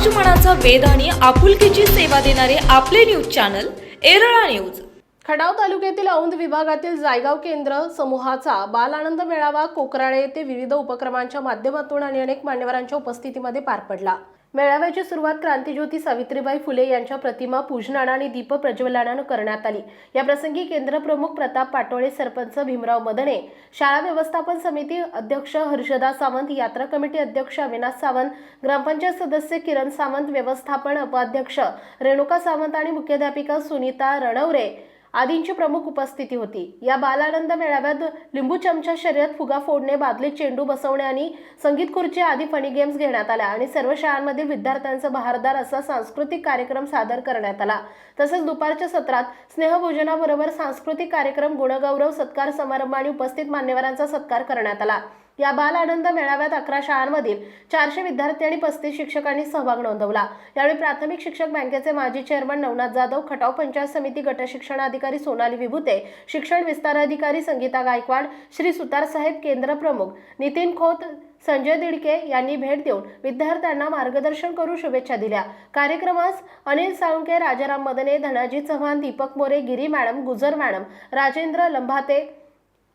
समाज मनाचा वेध आणि आपुलकीची सेवा देणारे आपले news channel Erala news. Khatav तालुक्यातील औंध विभागातील जायगाव केंद्र समूहाचा बाल आनंद मेळावा कोकराळे येथे विविध उपक्रमांच्या माध्यमातून आणि अनेक मान्यवरांच्या उपस्थितीमध्ये पार पडला. मेळाव्याची सुरुवात क्रांतीज्योती सावित्रीबाई फुले यांच्या प्रतिमा पूजनानं आणि दीप प्रज्वलनानं करण्यात आली. या प्रसंगी केंद्र प्रमुख प्रताप पाटोळे सरपंच भीमराव मदने शाळा व्यवस्थापन समिती अध्यक्ष हर्षदा सावंत यात्रा कमिटी अध्यक्ष अविनाश सावंत ग्रामपंचायत सदस्य किरण सावंत व्यवस्थापन उपाध्यक्ष रेणुका सावंत आणि मुख्याध्यापिका सुनीता रणवरे आदींची प्रमुख उपस्थिती होती. या बालानंद मेळाव्यात लिंबू चमचा शर्यत फुगा फोडणे बादलीत चेंडू बसवणे आणि संगीत खुर्ची आदी फनी गेम्स घेण्यात आल्या आणि सर्व शाळांमधील विद्यार्थ्यांचा बहारदार असा सांस्कृतिक कार्यक्रम सादर करण्यात आला. तसेच दुपारच्या सत्रात स्नेहभोजनाबरोबर सांस्कृतिक कार्यक्रम गुणगौरव सत्कार समारंभ आणि उपस्थित मान्यवरांचा सत्कार करण्यात आला. या बाल आनंद मेळाव्यात अकरा शाळांमधील चारशे विद्यार्थी आणि पस्तीस शिक्षकांनी सहभाग नोंदवला. यावेळी प्राथमिक शिक्षक बँकेचे माजी चेअरमन नवनाथ जाधव खटाव पंचायत समिती गट शिक्षणाधिकारी सोनाली विभूते शिक्षण विस्तार अधिकारी संगीता गायकवाड श्री सुतार साहेब केंद्र प्रमुख नितीन खोत संजय दिडके यांनी भेट देऊन विद्यार्थ्यांना मार्गदर्शन करून शुभेच्छा दिल्या. कार्यक्रमास Anil Salunke Rajaram Madane Dhanaji Chavan Deepak More Giri madam Gujar madam Rajendra Lambhate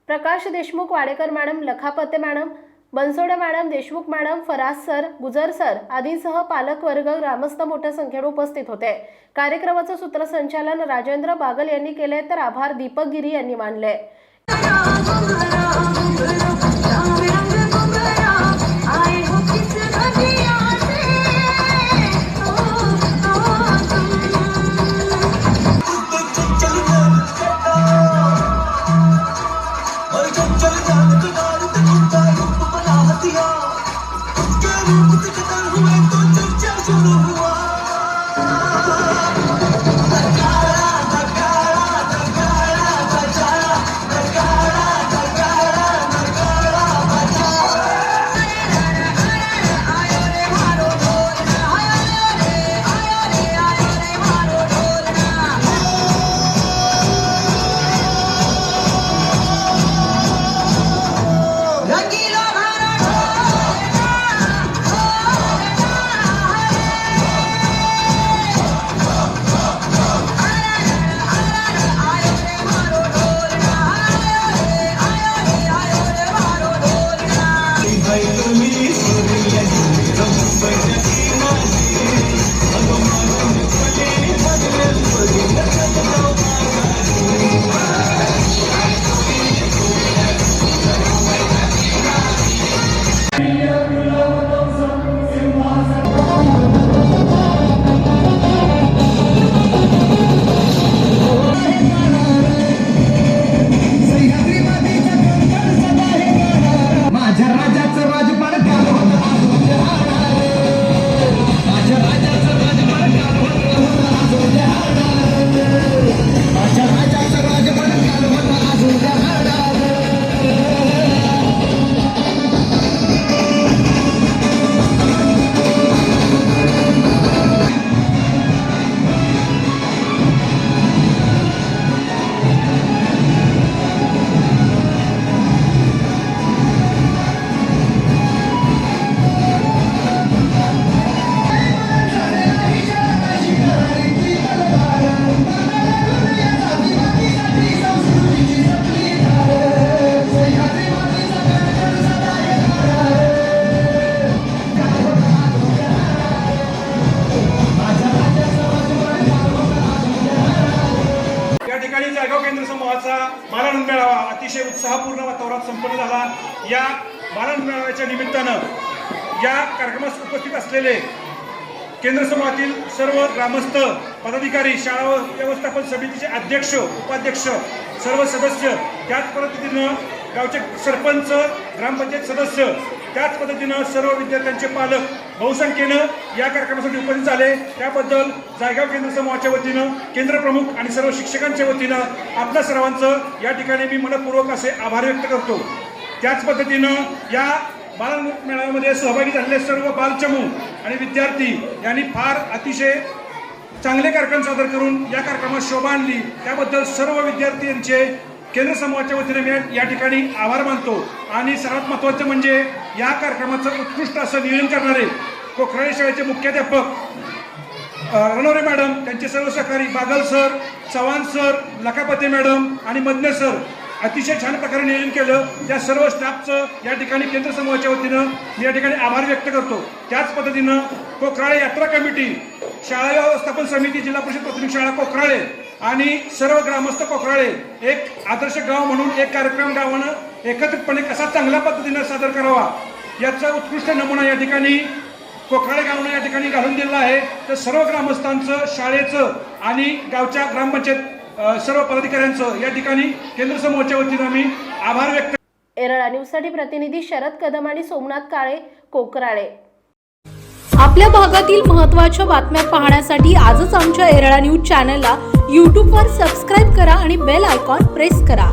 Prakash Deshmukh Wadekar madam Lakhapate madam Bansode madam Deshmukh madam Faraz sir Gujar sir आदींसह पालकवर्ग ग्रामस्थ मोठ्या संख्येने उपस्थित होते. कार्यक्रमाचं सूत्रसंचालन राजेंद्र बागल यांनी केले तर आभार दीपक गिरी यांनी मानले. केंद्र समूहाचा बालानंद मेळावा अतिशय उत्साहपूर्ण वातावरणात संपन्न झाला. या बालानंद मेळाव्याच्या निमित्तानं या कार्यक्रमास उपस्थित असलेले केंद्र समूहातील सर्व ग्रामस्थ पदाधिकारी शाळा व व्यवस्थापन समितीचे अध्यक्ष उपाध्यक्ष सर्व सदस्य त्याच पद्धतीनं गावचे सरपंच ग्रामपंचायत सदस्य त्याच पद्धतीनं सर्व विद्यार्थ्यांचे पालक बहुसंख्येनं या कार्यक्रमासाठी उपस्थित झाले. त्याबद्दल जायगाव केंद्र समूहाच्या वतीनं केंद्र प्रमुख आणि सर्व शिक्षकांच्या वतीनं आपल्या सर्वांचं या ठिकाणी मी मनपूर्वक असे आभार व्यक्त करतो. त्याच पद्धतीनं या बाल मेळाव्यामध्ये सहभागी झालेले सर्व बालचमू आणि विद्यार्थी यांनी फार अतिशय चांगले कार्यक्रम सादर करून या कार्यक्रमात शोभा आणली. त्याबद्दल सर्व विद्यार्थी यांचे केंद्र समूहाच्या वतीने मी या ठिकाणी आभार मानतो. आणि सर्वात महत्त्वाचं म्हणजे या कार्यक्रमाचं उत्कृष्ट असं नियोजन करणारे कोखराळे शाळेचे मुख्याध्यापक अ, मॅडम त्यांचे सर्व सहकारी Bagal sir Chavan sir Lakhapati madam आणि मदने सर अतिशय छान प्रकारे नियोजन केलं. त्या सर्व स्टाफचं या ठिकाणी केंद्र समूहाच्या वतीनं मी या ठिकाणी आभार व्यक्त करतो. त्याच पद्धतीनं कोकराळे यात्रा कमिटी शाळा व्यवस्थापन समिती जिल्हा परिषद प्राथमिक शाळा कोकराळे आणि सर्व ग्रामस्थ कोकराळे एक आदर्श गाव म्हणून एक कार्यक्रम गावानं एकत्रितपणे कसा चांगल्या पद्धतीनं सादर करावा याचा उत्कृष्ट नमुना या ठिकाणी कोकराळे गावनं या ठिकाणी घालून दिलेला आहे. तर सर्व ग्रामस्थांचं शाळेचं आणि गावच्या ग्रामपंचायत सर्व पदाधिकाऱ्यांचं या ठिकाणी केंद्र समूहाच्या वतीनं मी आभार व्यक्त एरळा न्यूजसाठी प्रतिनिधी शरद कदम आणि सोमनाथ काळे कोकराळे. आपल्या भागातील महत्त्वाच्या बातम्या पाहण्यासाठी आजच आमच्या एरळा न्यूज चॅनलला यूट्यूबवर सबस्क्राईब करा आणि बेल आयकॉन प्रेस करा.